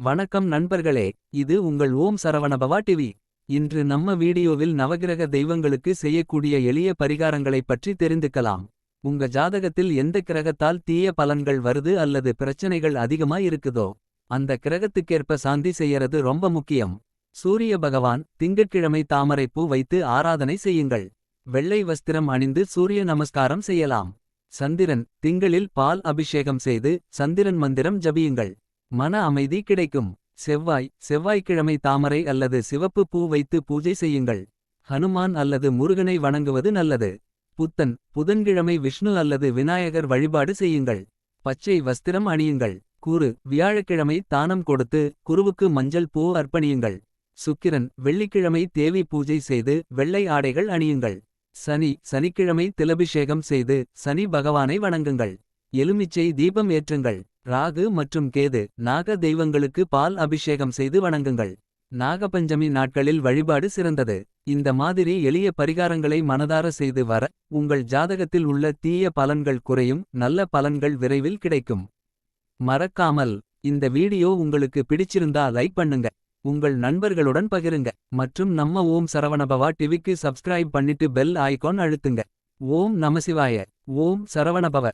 வணக்கம் நண்பர்களே இது உங்கள் ஓம் சரவணபவா டிவி. இன்று நம்ம வீடியோவில் நவகிரக தெய்வங்களுக்கு செய்யக்கூடிய எளிய பரிகாரங்களைப் பற்றி தெரிந்துக்கலாம். உங்க ஜாதகத்தில் எந்த கிரகத்தால் தீய பலன்கள் வருது அல்லது பிரச்சனைகள் அதிகமா இருக்குதோ அந்த கிரகத்துக்கேற்ப சாந்தி செய்யறது ரொம்ப முக்கியம். சூரிய பகவான் திங்கட்கிழமை தாமரைப்பூ வைத்து ஆராதனை செய்யுங்கள். வெள்ளை வஸ்திரம் அணிந்து சூரிய நமஸ்காரம் செய்யலாம். சந்திரன் திங்களில் பால் அபிஷேகம் செய்து சந்திரன் மந்திரம் ஜபியுங்கள். மன அமைதி கிடைக்கும். செவ்வாய் செவ்வாய்க்கிழமை தாமரை அல்லது சிவப்பு பூ வைத்து பூஜை செய்யுங்கள். ஹனுமான் அல்லது முருகனை வணங்குவது நல்லது. புத்தன் புதன்கிழமை விஷ்ணு அல்லது விநாயகர் வழிபாடு செய்யுங்கள். பச்சை வஸ்திரம் அணியுங்கள். கூறு வியாழக்கிழமை தானம் கொடுத்து குருவுக்கு மஞ்சள் பூ அர்ப்பணியுங்கள். சுக்கிரன் வெள்ளிக்கிழமை தேவி பூஜை செய்து வெள்ளை ஆடைகள் அணியுங்கள். சனி சனிக்கிழமை திலபிஷேகம் செய்து சனி பகவானை வணங்குங்கள். எலுமிச்சை தீபம் ஏற்றுங்கள். ராகு மற்றும் கேது நாக தெய்வங்களுக்கு பால் அபிஷேகம் செய்து வணங்குங்கள். நாகபஞ்சமி நாட்களில் வழிபாடு சிறந்தது. இந்த மாதிரி எளிய பரிகாரங்களை மனதார செய்து வர உங்கள் ஜாதகத்தில் உள்ள தீய பலன்கள் குறையும் நல்ல பலன்கள் விரைவில் கிடைக்கும். மறக்காமல் இந்த வீடியோ உங்களுக்கு பிடிச்சிருந்தா லைக் பண்ணுங்க. உங்கள் நண்பர்களுடன் பகிருங்க. மற்றும் நம்ம ஓம் சரவணபவா டிவிக்கு சப்ஸ்கிரைப் பண்ணிட்டு பெல் ஐகான் அழுத்துங்க. ஓம் நமசிவாய ஓம் சரவணபவ.